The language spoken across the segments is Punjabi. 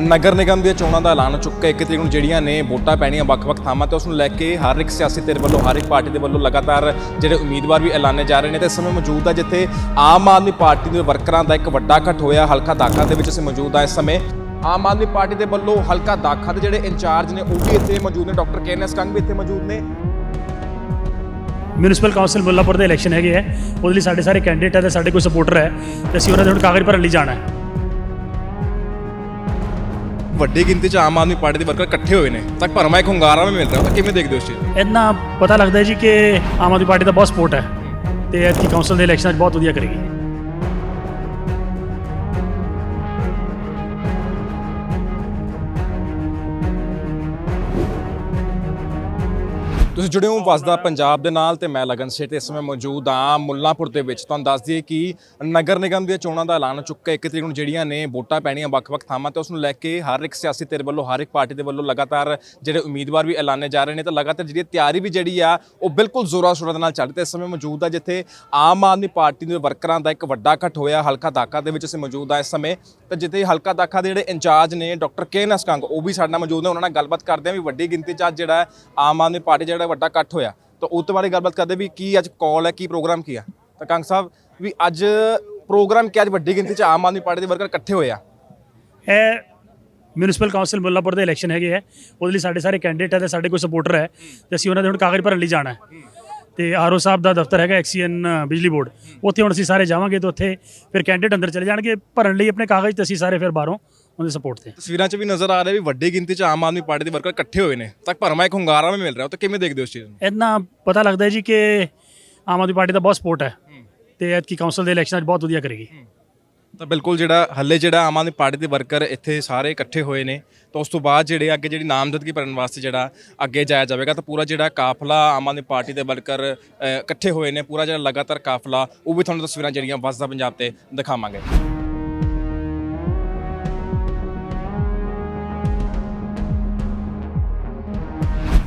ਨਗਰ ਨਿਗਮ ਦੀਆਂ ਚੋਣਾਂ ਦਾ ਐਲਾਨ ਹੋ ਚੁੱਕਾ ਇੱਕ ਤਰੀਕ ਨੂੰ ਜਿਹੜੀਆਂ ਨੇ ਵੋਟਾਂ ਪੈਣੀਆਂ ਵੱਖ-ਵੱਖ ਥਾਵਾਂ ਤੇ, ਉਸ ਨੂੰ ਲੈ ਕੇ ਹਰ ਇੱਕ ਸਿਆਸੀ ਧਿਰ ਵੱਲੋਂ, ਹਰ ਇੱਕ ਪਾਰਟੀ ਦੇ ਵੱਲੋਂ ਲਗਾਤਾਰ ਜਿਹੜੇ ਉਮੀਦਵਾਰ ਵੀ ਐਲਾਨੇ ਜਾ ਰਹੇ ਨੇ। ਤੇ ਇਸ ਸਮੇਂ ਮੌਜੂਦ ਆ ਜਿੱਥੇ ਆਮ ਆਦਮੀ ਪਾਰਟੀ ਦੇ ਵਰਕਰਾਂ ਦਾ ਇੱਕ ਵੱਡਾ ਇਕੱਠ ਹੋਇਆ, ਹਲਕਾ ਦਾਖਾ ਦੇ ਵਿੱਚ ਅਸੀਂ ਮੌਜੂਦ ਆ ਇਸ ਸਮੇਂ। ਆਮ ਆਦਮੀ ਪਾਰਟੀ ਦੇ ਵੱਲੋਂ ਹਲਕਾ ਦਾਖਾ ਦੇ ਜਿਹੜੇ ਇੰਚਾਰਜ ਨੇ, ਉਹ ਵੀ ਇੱਥੇ ਮੌਜੂਦ ਨੇ। ਡਾਕਟਰ ਕੇਨਸ ਕੰਗ ਵੀ ਇੱਥੇ ਮੌਜੂਦ ਨੇ। ਮਿਊਨਿਸਪਲ ਕਾਉਂਸਲ ਮੁੱਲਾਪੁਰ ਦੇ ਇਲੈਕਸ਼ਨ ਹੈਗੇ ਹੈ ਉਹਦੇ ਲਈ ਸਾਡੇ ਸਾਰੇ ਕੈਂਡੀਡੇਟ ਹੈ ਤੇ ਸਾਡੇ ਕੋਈ ਸਪੋਰਟਰ ਹੈ ਤੇ ਅਸੀਂ ਉਹਨਾਂ ਦੇ ਹੁਣ ਕਾਗਜ਼ ਭਰਨ ਲਈ ਜਾਣਾ ਹੈ। ਵੱਡੀ ਗਿਣਤੀ 'ਚ ਆਮ ਆਦਮੀ ਪਾਰਟੀ ਦੇ ਵਰਕਰ ਇਕੱਠੇ ਹੋਏ ਨੇ। ਤਾਂ ਭਰਮਾ, ਇੱਕ ਹੁੰਗਾਰਾ ਵੀ ਮਿਲ ਰਿਹਾ, ਤਾਂ ਕਿਵੇਂ ਦੇਖਦੇ ਹੋ ਇਸ ਚੀਜ਼ ਨੂੰ? ਇੰਨਾ ਪਤਾ ਲੱਗਦਾ ਜੀ ਕਿ ਆਮ ਆਦਮੀ ਪਾਰਟੀ ਦਾ ਬਹੁਤ ਸਪੋਰਟ ਹੈ ਤੇ ਐਤਕੀ ਕਾਉਂਸਲ ਦੇ ਇਲੈਕਸ਼ਨਾਂ 'ਚ ਬਹੁਤ ਵਧੀਆ ਕਰੇਗੀ। ਤੁਸੀਂ ਜੁੜੇ ਹੋ ਵਸਦਾ ਪੰਜਾਬ ਦੇ ਨਾਲ ਤੇ ਮੈਂ ਲਗਨ ਸੇਠ ਇਸ ਸਮੇਂ ਮੌਜੂਦ ਹਾਂ ਮੁੱਲਾਂਪੁਰ ਦੇ ਵਿੱਚ। ਤੁਹਾਨੂੰ ਦੱਸ ਦਈਏ ਕਿ ਨਗਰ ਨਿਗਮ ਦੀਆਂ ਚੋਣਾਂ ਦਾ ਐਲਾਨ ਹੋ ਚੁੱਕਾ ਹੈ। ਇੱਕ ਤਰੀਕ ਨੂੰ ਜਿਹੜੀਆਂ ਨੇ ਵੋਟਾਂ ਪੈਣੀਆਂ ਵੱਖ-ਵੱਖ ਥਾਵਾਂ ਤੇ ਉਸ ਨੂੰ ਲੈ ਕੇ ਹਰ ਇੱਕ ਸਿਆਸੀ ਧਿਰ ਵੱਲੋਂ ਹਰ ਇੱਕ ਪਾਰਟੀ ਦੇ ਵੱਲੋਂ ਲਗਾਤਾਰ ਜਿਹੜੇ ਉਮੀਦਵਾਰ ਵੀ ਐਲਾਨੇ ਜਾ ਰਹੇ ਨੇ ਤਾਂ ਲਗਾਤਾਰ ਜਿਹੜੀ ਤਿਆਰੀ ਵੀ ਜਿਹੜੀ ਆ ਉਹ ਬਿਲਕੁਲ ਜ਼ੋਰਾਂ ਸ਼ੋਰਾਂ ਦੇ ਨਾਲ ਚੱਲ ਰਹੀ ਤੇ ਇਸ ਸਮੇਂ ਮੌਜੂਦ ਆ ਜਿੱਥੇ ਆਮ ਆਦਮੀ ਪਾਰਟੀ ਦੇ ਵਰਕਰਾਂ ਦਾ ਇੱਕ ਵੱਡਾ ਇਕੱਠ ਹੋਇਆ ਹਲਕਾ ਦਾਖਾ ਦੇ ਵਿੱਚ ਅਸੀਂ ਮੌਜੂਦ ਆ ਇਸ ਸਮੇਂ। ਤੇ ਜਿੱਥੇ ਹਲਕਾ ਦਾਖਾ ਦੇ ਜਿਹੜੇ ਇੰਚਾਰਜ ਨੇ ਡਾਕਟਰ ਕੇ ਨਸਕੰਗ ਉਹ ਵੀ ਸਾਡੇ ਨਾਲ ਮੌਜੂਦ ਨੇ। ਉਹਨਾਂ ਨਾਲ ਗੱਲਬਾਤ ਕਰਦੇ ਆ ਵੀ ਵੱਡੀ ਗਿਣਤੀ 'ਚ ਅੱਜ ਜਿਹੜਾ ਆਮ ਆਦਮੀ ਪਾਰਟੀ ਜਿਹੜਾ ਵੱਡਾ ਇਕੱਠ ਹੋਇਆ। ਤਾਂ ਉਸ ਬਾਰੇ ਗੱਲਬਾਤ ਕਰਦੇ ਵੀ ਕੀ ਅੱਜ ਕਾਲ ਹੈ, ਕੀ ਪ੍ਰੋਗਰਾਮ ਕੀ ਆ। ਤਾਂ ਕੰਗ ਸਾਹਿਬ, ਵੀ ਅੱਜ ਪ੍ਰੋਗਰਾਮ ਕੀ ਅੱਜ ਵੱਡੀ ਗਿਣਤੀ 'ਚ ਆਮ ਆਦਮੀ ਪਾਰਟੀ ਦੇ ਵਰਕਰ ਇਕੱਠੇ ਹੋਏ ਆ। ਇਹ ਮਿਊਨਿਸਪਲ ਕਾਉਂਸਲ ਮੁੱਲਾਪੁਰ ਦੇ ਇਲੈਕਸ਼ਨ ਹੈਗੇ ਹੈ ਉਹਦੇ ਲਈ ਸਾਡੇ ਸਾਰੇ ਕੈਂਡੀਡੇਟ ਹੈ ਤੇ ਸਾਡੇ ਕੋਈ ਸਪੋਰਟਰ ਹੈ ਤੇ ਅਸੀਂ ਉਹਨਾਂ ਦੇ ਹੁਣ ਕਾਗਜ਼ ਭਰਨ ਲਈ ਜਾਣਾ ਹੈ। ਤੇ ਆਰਓ ਸਾਹਿਬ ਦਾ ਦਫ਼ਤਰ ਹੈਗਾ ਐਕਸੀਐਨ ਬਿਜਲੀ ਬੋਰਡ। ਉੱਥੇ ਹੁਣ ਅਸੀਂ ਸਾਰੇ ਜਾਵਾਂਗੇ ਤੇ ਉੱਥੇ ਫਿਰ ਕੈਂਡੀਡੇਟ ਅੰਦਰ ਚਲੇ ਜਾਣਗੇ। ਭਰਨ ਲਈ ਆਪਣੇ ਕਾਗਜ਼ ਤੇ ਅਸੀਂ ਸਾਰੇ ਫਿਰ ਬਾਹਰੋਂ ਉਹਦੇ ਸਪੋਰਟ ਤੇ। ਤਸਵੀਰਾਂ 'ਚ ਵੀ ਨਜ਼ਰ ਆ ਰਿਹਾ ਵੀ ਵੱਡੀ ਗਿਣਤੀ 'ਚ ਆਮ ਆਦਮੀ ਪਾਰਟੀ ਦੇ ਵਰਕਰ ਇਕੱਠੇ ਹੋਏ ਨੇ। ਤਾਂ ਭਰਮਾ ਇੱਕ ਹੁੰਗਾਰਾ ਵੀ ਮਿਲ ਰਿਹਾ ਤਾਂ ਕਿਵੇਂ ਦੇਖਦੇ ਹੋ ਇਸ ਚੀਜ਼ ਨੂੰ? ਇੰਨਾ ਪਤਾ ਲੱਗਦਾ ਹੈ ਜੀ ਕਿ ਆਮ ਆਦਮੀ ਪਾਰਟੀ ਦਾ ਬਹੁਤ ਸਪੋਰਟ ਹੈ ਤੇ ਐਤਕੀ ਕਾਉਂਸਲ ਦੇ ਇਲੈਕਸ਼ਨਾਂ 'ਚ ਬਹੁਤ ਵਧੀਆ ਕਰੇਗੀ। ਤਾਂ ਬਿਲਕੁਲ ਜਿਹੜਾ ਹੱਲੇ ਜਿਹੜਾ ਆਮ ਆਦਮੀ ਪਾਰਟੀ ਦੇ ਵਰਕਰ ਇੱਥੇ ਸਾਰੇ ਇਕੱਠੇ ਹੋਏ ਨੇ ਤਾਂ ਉਸ ਤੋਂ ਬਾਅਦ ਜਿਹੜੇ ਅੱਗੇ ਜਿਹੜੀ ਨਾਮਜ਼ਦਗੀ ਭਰਨ ਵਾਸਤੇ ਜਿਹੜਾ ਅੱਗੇ ਜਾਇਆ ਜਾਵੇਗਾ ਤਾਂ ਪੂਰਾ ਜਿਹੜਾ ਕਾਫਲਾ ਆਮ ਆਦਮੀ ਪਾਰਟੀ ਦੇ ਵਰਕਰ ਅ, ਇਕੱਠੇ ਹੋਏ ਨੇ ਪੂਰਾ ਜਿਹੜਾ ਲਗਾਤਾਰ ਕਾਫਲਾ ਉਹ ਵੀ ਤੁਹਾਨੂੰ ਤਸਵੀਰਾਂ ਜਿਹੜੀਆਂ ਵਸਦਾ ਪੰਜਾਬ ਤੇ ਦਿਖਾਵਾਂਗੇ।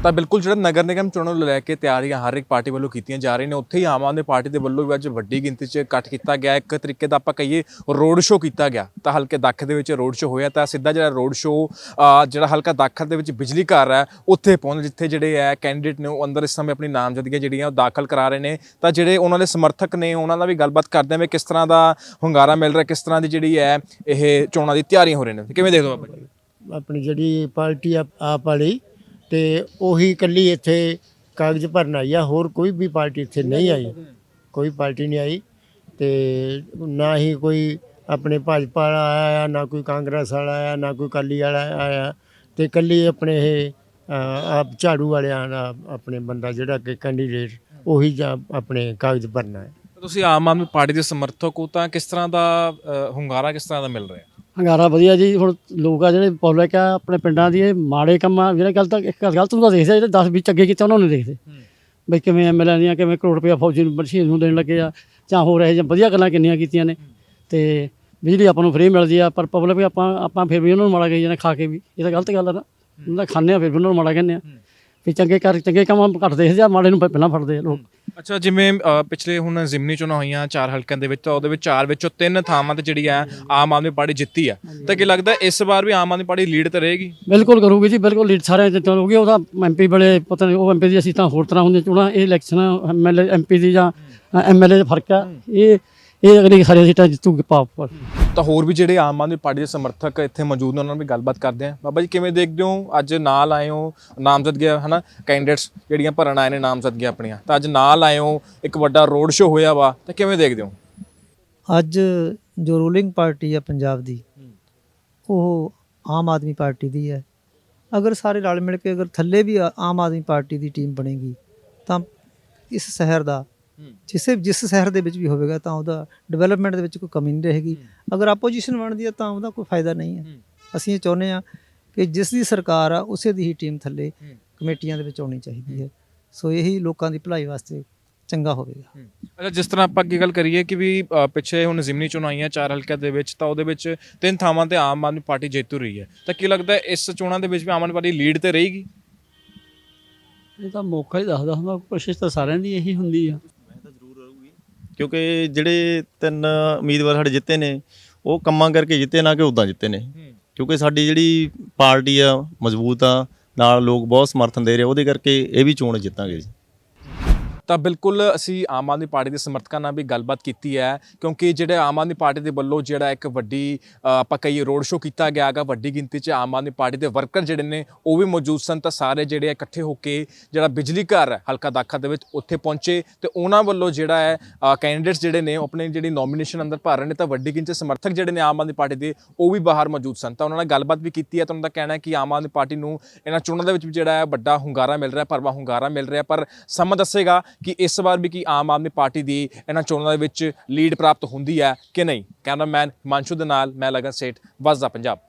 ਤਾਂ ਬਿਲਕੁਲ ਜਿਹੜਾ ਨਗਰ ਨਿਗਮ ਚੋਣਾਂ ਨੂੰ ਲੈ ਕੇ ਤਿਆਰੀਆਂ ਹਰ ਇੱਕ ਪਾਰਟੀ ਵੱਲੋਂ ਕੀਤੀਆਂ ਜਾ ਰਹੀਆਂ ਨੇ, ਉੱਥੇ ਹੀ ਆਮ ਆਦਮੀ ਪਾਰਟੀ ਦੇ ਵੱਲੋਂ ਵੀ ਅੱਜ ਵੱਡੀ ਗਿਣਤੀ 'ਚ ਇਕੱਠ ਕੀਤਾ ਗਿਆ। ਇੱਕ ਤਰੀਕੇ ਦਾ ਆਪਾਂ ਕਹੀਏ ਰੋਡ ਸ਼ੋਅ ਕੀਤਾ ਗਿਆ। ਤਾਂ ਹਲਕੇ ਦਾਖ ਦੇ ਵਿੱਚ ਰੋਡ ਸ਼ੋਅ ਹੋਇਆ, ਤਾਂ ਸਿੱਧਾ ਜਿਹੜਾ ਰੋਡ ਸ਼ੋਅ ਜਿਹੜਾ ਹਲਕਾ ਦਾਖਲ ਦੇ ਵਿੱਚ ਬਿਜਲੀ ਘਰ ਹੈ, ਉੱਥੇ ਪਹੁੰਚ ਜਿੱਥੇ ਜਿਹੜੇ ਹੈ ਕੈਂਡੀਡੇਟ ਨੇ ਉਹ ਅੰਦਰ ਇਸ ਸਮੇਂ ਆਪਣੀ ਨਾਮਜ਼ਦਗੀਆਂ ਜਿਹੜੀਆਂ ਉਹ ਦਾਖਲ ਕਰਾ ਰਹੇ ਨੇ। ਤਾਂ ਜਿਹੜੇ ਉਹਨਾਂ ਦੇ ਸਮਰਥਕ ਨੇ, ਉਹਨਾਂ ਨਾਲ ਵੀ ਗੱਲਬਾਤ ਕਰਦੇ ਹਾਂ ਵੀ ਕਿਸ ਤਰ੍ਹਾਂ ਦਾ ਹੁੰਗਾਰਾ ਮਿਲ ਰਿਹਾ, ਕਿਸ ਤਰ੍ਹਾਂ ਦੀ ਜਿਹੜੀ ਹੈ ਇਹ ਚੋਣਾਂ ਦੀ ਤਿਆਰੀਆਂ ਹੋ ਰਹੀਆਂ ਨੇ। ਕਿਵੇਂ ਦੇਖਦੇ ਹੋ ਬਾਬਾ ਆਪਣੀ ਜਿਹੜੀ ਪਾਰਟੀ ਆ, ਆਪ ਵਾਲੀ ਤੇ ਉਹੀ ਇਕੱਲੀ ਇੱਥੇ ਕਾਗਜ਼ ਭਰਨ ਆਈ ਆ ਹੋਰ ਕੋਈ ਵੀ ਪਾਰਟੀ ਇੱਥੇ ਨਹੀਂ ਆਈ। ਕੋਈ ਪਾਰਟੀ ਨਹੀਂ ਆਈ ਤੇ ਨਾ ਹੀ ਕੋਈ ਆਪਣੇ ਭਾਜਪਾ ਵਾਲਾ ਆਇਆ ਆ, ਨਾ ਕੋਈ ਕਾਂਗਰਸ ਵਾਲਾ ਆਇਆ ਨਾ ਕੋਈ ਕਾਲੀ ਵਾਲਾ ਆਇਆ। ਤੇ ਇਕੱਲੀ ਆਪਣੇ ਇਹ ਆਪ ਝਾੜੂ ਵਾਲਿਆਂ ਦਾ ਆਪਣੇ ਬੰਦਾ ਜਿਹੜਾ ਕਿ ਕੈਂਡੀਡੇਟ ਉਹੀ ਜਾਂ ਆਪਣੇ ਕਾਗਜ਼ ਭਰਨਾ ਹੈ। ਤੁਸੀਂ ਆਮ ਆਦਮੀ ਪਾਰਟੀ ਦੇ ਸਮਰਥਕ ਹੋ ਤਾਂ ਕਿਸ ਤਰ੍ਹਾਂ ਦਾ ਅ, ਹੁੰਗਾਰਾ ਕਿਸ ਤਰ੍ਹਾਂ ਦਾ ਮਿਲ ਰਿਹਾ? ਹੰਗਾਰਾ ਵਧੀਆ ਜੀ ਹੁਣ ਲੋਕ ਆ ਜਿਹੜੇ ਪਬਲਿਕ ਆ ਆਪਣੇ ਪਿੰਡਾਂ ਦੀ ਇਹ ਮਾੜੇ ਕੰਮਾਂ ਜਿਹੜੇ ਗਲਤ ਇੱਕ ਗਲਤ ਹੁੰਦਾ ਦੇਖਦੇ ਜਿਹੜੇ 10 20 ਚੰਗੇ ਕੀਤੇ ਉਹਨਾਂ ਨੂੰ ਦੇਖਦੇ। ਬਈ ਕਿਵੇਂ ਐਮਐਲਏ ਦੀਆਂ ਕਿਵੇਂ ਕਰੋੜ ਰੁਪਇਆ ਫੌਜੀ ਨੂੰ ਮਸ਼ੀਨ ਨੂੰ ਦੇਣ ਲੱਗੇ ਆ ਜਾਂ ਹੋਰ ਇਹ ਜਿਹੀਆਂ ਵਧੀਆ ਗੱਲਾਂ ਕਿੰਨੀਆਂ ਕੀਤੀਆਂ ਨੇ। ਤੇ ਬਿਜਲੀ ਆਪਾਂ ਨੂੰ ਫ੍ਰੀ ਮਿਲਦੀ ਆ ਪਰ ਪਬਲਿਕ ਵੀ ਆਪਾਂ ਆਪਾਂ ਫਿਰ ਵੀ ਉਹਨਾਂ ਨੂੰ ਮਾੜਾ ਕਹੀ ਜਾਂਦੇ ਖਾ ਕੇ ਵੀ। ਇਹ ਤਾਂ ਗਲਤ ਗੱਲ ਆ ਨਾ। ਉਹਨਾਂ ਦਾ ਖਾਂਦੇ ਆ ਫਿਰ ਵੀ ਉਹਨਾਂ ਨੂੰ ਮਾੜਾ ਕਹਿੰਦੇ ਆ। ਵੀ ਚੰਗੇ ਕਰ ਚੰਗੇ ਕੰਮ ਘੱਟ ਦੇਖਦੇ ਆ ਮਾੜੇ ਨੂੰ ਪਹਿਲਾਂ ਫੜਦੇ ਆ ਲੋਕ। ਅੱਛਾ ਜਿਵੇਂ ਅ, ਪਿਛਲੇ ਹੁਣ ਜ਼ਿਮਨੀ ਚੋਣਾਂ ਹੋਈਆਂ ਚਾਰ ਹਲਕਿਆਂ ਦੇ ਵਿੱਚ ਤਾਂ ਉਹਦੇ ਵਿੱਚ ਚਾਰ ਵਿੱਚੋਂ ਤਿੰਨ ਥਾਵਾਂ ਤੇ ਜਿਹੜੀ ਆ ਆਮ ਆਦਮੀ ਪਾਰਟੀ ਜਿੱਤੀ ਆ। ਤਾਂ ਕੀ ਲੱਗਦਾ ਇਸ ਵਾਰ ਵੀ ਆਮ ਆਦਮੀ ਪਾਰਟੀ ਲੀਡ ਤੇ ਰਹੇਗੀ? ਬਿਲਕੁਲ ਕਰੂਗੀ ਜੀ ਬਿਲਕੁਲ ਲੀਡ ਸਾਰਿਆਂ ਚ ਕਰੂਗੀ ਉਹਦਾ ਐਮਪੀ ਵੇਲੇ ਪਤਾ ਨਹੀਂ ਉਹ ਐਮਪੀ ਦੀ ਅਸੀਂ ਤਾਂ ਹੋਰ ਤਰ੍ਹਾਂ ਹੁੰਦੀਆਂ ਚੋਣਾਂ ਇਹ ਇਲੈਕਸ਼ਨ ਐਮਐਲਏ ਐਮਪੀ ਦੀ ਜਾਂ ਐਮਐਲਏ ਦਾ ਫ਼ਰਕ ਆ। ਇਹ ਇਹ ਅਗਲੀ ਸਾਰੀਆਂ ਸੀਟਾਂ ਜਿੱਤੂਗੀ ਪਾਪ ਤਾਂ ਹੋਰ ਵੀ ਜਿਹੜੇ ਆਮ ਆਦਮੀ ਪਾਰਟੀ ਦੇ ਸਮਰਥਕ ਇੱਥੇ ਮੌਜੂਦ ਨੇ, ਉਹਨਾਂ ਨਾਲ ਵੀ ਗੱਲਬਾਤ ਕਰਦੇ ਆ ਬਾਬਾ ਜੀ, ਕਿਵੇਂ ਦੇਖਦੇ ਹੋ? ਅੱਜ ਨਾਲ ਆਏ ਹੋ ਨਾਮਜ਼ਦਗੀਆਂ ਹਨਾ? ਕੈਂਡੀਡੇਟਸ ਜਿਹੜੀਆਂ ਭਰਨ ਆਏ ਨੇ ਨਾਮਜ਼ਦਗੀਆਂ ਆਪਣੀਆਂ। ਤਾਂ ਅੱਜ ਨਾਲ ਆਏ ਹੋ, ਇੱਕ ਵੱਡਾ ਰੋਡ ਸ਼ੋਅ ਹੋਇਆ ਵਾ, ਤਾਂ ਕਿਵੇਂ ਦੇਖਦੇ ਹੋ? ਅੱਜ ਜੋ ਰੂਲਿੰਗ ਪਾਰਟੀ ਆ ਪੰਜਾਬ ਦੀ, ਉਹ ਆਮ ਆਦਮੀ ਪਾਰਟੀ ਦੀ ਹੈ। ਅਗਰ ਸਾਰੇ ਰਲ ਮਿਲ ਕੇ ਅਗਰ ਥੱਲੇ ਵੀ ਆਮ ਆਦਮੀ ਪਾਰਟੀ ਦੀ ਟੀਮ ਬਣੇਗੀ, ਤਾਂ ਇਸ ਸ਼ਹਿਰ ਦਾ ਜਿਸੇ ਜਿਸ ਸ਼ਹਿਰ ਦੇ ਵਿੱਚ ਵੀ ਹੋਵੇਗਾ ਤਾਂ ਉਹਦਾ ਡਿਵੈਲਪਮੈਂਟ ਦੇ ਵਿੱਚ ਕੋਈ ਕਮੀ ਨਹੀਂ ਰਹੇਗੀ। ਅਗਰ ਆਪੋਜੀਸ਼ਨ ਬਣਦੀ ਹੈ ਤਾਂ ਉਹਦਾ ਕੋਈ ਫਾਇਦਾ ਨਹੀਂ ਹੈ। ਅਸੀਂ ਇਹ ਚਾਹੁੰਦੇ ਆ ਕਿ ਜਿਸ ਦੀ ਸਰਕਾਰ ਆ ਉਸੇ ਦੀ ਹੀ ਟੀਮ ਥੱਲੇ ਕਮੇਟੀਆਂ ਦੇ ਵਿੱਚ ਆਉਣੀ ਚਾਹੀਦੀ ਹੈ। ਸੋ ਇਹੀ ਲੋਕਾਂ ਦੀ ਭਲਾਈ ਵਾਸਤੇ ਚੰਗਾ ਹੋਵੇਗਾ। ਅੱਛਾ ਜਿਸ ਤਰ੍ਹਾਂ ਆਪਾਂ ਅੱਗੇ ਗੱਲ ਕਰੀਏ ਕਿ ਵੀ ਪਿੱਛੇ ਹੁਣ ਜ਼ਿਮਨੀ ਚੋਣਾਂ ਆਈਆਂ ਚਾਰ ਹਲਕਿਆਂ ਦੇ ਵਿੱਚ ਤਾਂ ਉਹਦੇ ਵਿੱਚ ਤਿੰਨ ਥਾਵਾਂ ਤੇ ਆਮ ਆਦਮੀ ਪਾਰਟੀ ਜੇਤੂ ਰਹੀ ਹੈ। ਤਾਂ ਕੀ ਲੱਗਦਾ ਇਸ ਚੋਣਾਂ ਦੇ ਵਿੱਚ ਵੀ ਆਮ ਆਦਮੀ ਪਾਰਟੀ ਲੀਡ ਤੇ ਰਹੇਗੀ? ਇਹ ਤਾਂ ਮੌਕਾ ਹੀ ਦੱਸਦਾ ਹੁੰਦਾ ਕੋਸ਼ਿਸ਼ ਤਾਂ ਸਾਰਿਆਂ ਦੀ ਇਹੀ ਹੁੰਦੀ ਆ। ਕਿਉਂਕਿ ਜਿਹੜੇ ਤਿੰਨ ਉਮੀਦਵਾਰ ਸਾਡੇ ਜਿੱਤੇ ਨੇ ਉਹ ਕੰਮਾਂ ਕਰਕੇ ਜਿੱਤੇ ਨਾ ਕਿ ਉਦਾਂ ਜਿੱਤੇ ਨੇ। ਕਿਉਂਕਿ ਸਾਡੀ ਜਿਹੜੀ ਪਾਰਟੀ ਆ ਮਜ਼ਬੂਤ ਆ ਨਾਲ ਲੋਕ ਬਹੁਤ ਸਮਰਥਨ ਦੇ ਰਹੇ ਉਹਦੇ ਕਰਕੇ ਇਹ ਵੀ ਚੋਣ ਜਿੱਤਾਂਗੇ ਜੀ। ਤਾਂ ਬਿਲਕੁਲ ਅਸੀਂ ਆਮ ਆਦਮੀ ਪਾਰਟੀ ਦੇ ਸਮਰਥਕਾਂ ਨਾਲ ਵੀ ਗੱਲਬਾਤ ਕੀਤੀ ਹੈ, ਕਿਉਂਕਿ ਜਿਹੜੇ ਆਮ ਆਦਮੀ ਪਾਰਟੀ ਦੇ ਵੱਲੋਂ ਜਿਹੜਾ ਇੱਕ ਵੱਡੀ ਆਪਾਂ ਕਹੀਏ ਰੋਡ ਸ਼ੋਅ ਕੀਤਾ ਗਿਆ ਹੈਗਾ, ਵੱਡੀ ਗਿਣਤੀ 'ਚ ਆਮ ਆਦਮੀ ਪਾਰਟੀ ਦੇ ਵਰਕਰ ਜਿਹੜੇ ਨੇ, ਉਹ ਵੀ ਮੌਜੂਦ ਸਨ, ਤਾਂ ਸਾਰੇ ਜਿਹੜੇ ਇਕੱਠੇ ਹੋ ਕੇ ਜਿਹੜਾ ਬਿਜਲੀ ਘਰ ਹੈ ਹਲਕਾ ਦਾਖਾ ਦੇ ਵਿੱਚ ਉੱਥੇ ਪਹੁੰਚੇ, ਤੇ ਉਹਨਾਂ ਵੱਲੋਂ ਜਿਹੜਾ ਹੈ ਕੈਂਡੀਡੇਟਸ ਜਿਹੜੇ ਨੇ, ਉਹ ਆਪਣੀ ਜਿਹੜੀ ਨੋਮੀਨੇਸ਼ਨ ਅੰਦਰ ਭਰ ਰਹੇ ਨੇ, ਤਾਂ ਵੱਡੀ ਗਿਣਤੀ 'ਚ ਸਮਰਥਕ ਜਿਹੜੇ ਨੇ ਆਮ ਆਦਮੀ ਪਾਰਟੀ ਦੇ, ਉਹ ਵੀ ਬਾਹਰ ਮੌਜੂਦ ਸਨ। ਤਾਂ ਉਹਨਾਂ ਨਾਲ ਗੱਲਬਾਤ ਵੀ ਕੀਤੀ ਹੈ, ਤਾਂ ਉਹਨਾਂ ਦਾ ਕਹਿਣਾ ਹੈ ਕਿ ਆਮ ਆਦਮੀ ਪਾਰਟੀ ਨੂੰ ਇਹਨਾਂ ਚੋਣਾਂ ਦੇ ਵਿੱਚ ਵੀ ਜਿਹੜਾ ਹੈ ਵੱਡਾ ਹੁੰਗਾਰਾ ਮਿਲ ਰਿਹਾ, ਭਰਵਾਂ ਹੁੰਗਾਰਾ ਮਿਲ ਰਿਹਾ, ਪਰ ਸਮਾਂ ਦੱਸੇਗਾ ਕਿ ਇਸ ਵਾਰ ਵੀ ਕੀ ਆਮ ਆਦਮੀ ਪਾਰਟੀ ਦੀ ਇਹਨਾਂ ਚੋਣਾਂ ਦੇ ਵਿੱਚ ਲੀਡ ਪ੍ਰਾਪਤ ਹੁੰਦੀ ਹੈ ਕਿ ਨਹੀਂ? ਕੈਮਰਾਮੈਨ ਹਿਮਾਂਸ਼ੂ ਦੇ ਨਾਲ ਮੈਂ ਲਗਨ ਸੇਠ, ਵਸਦਾ ਪੰਜਾਬ।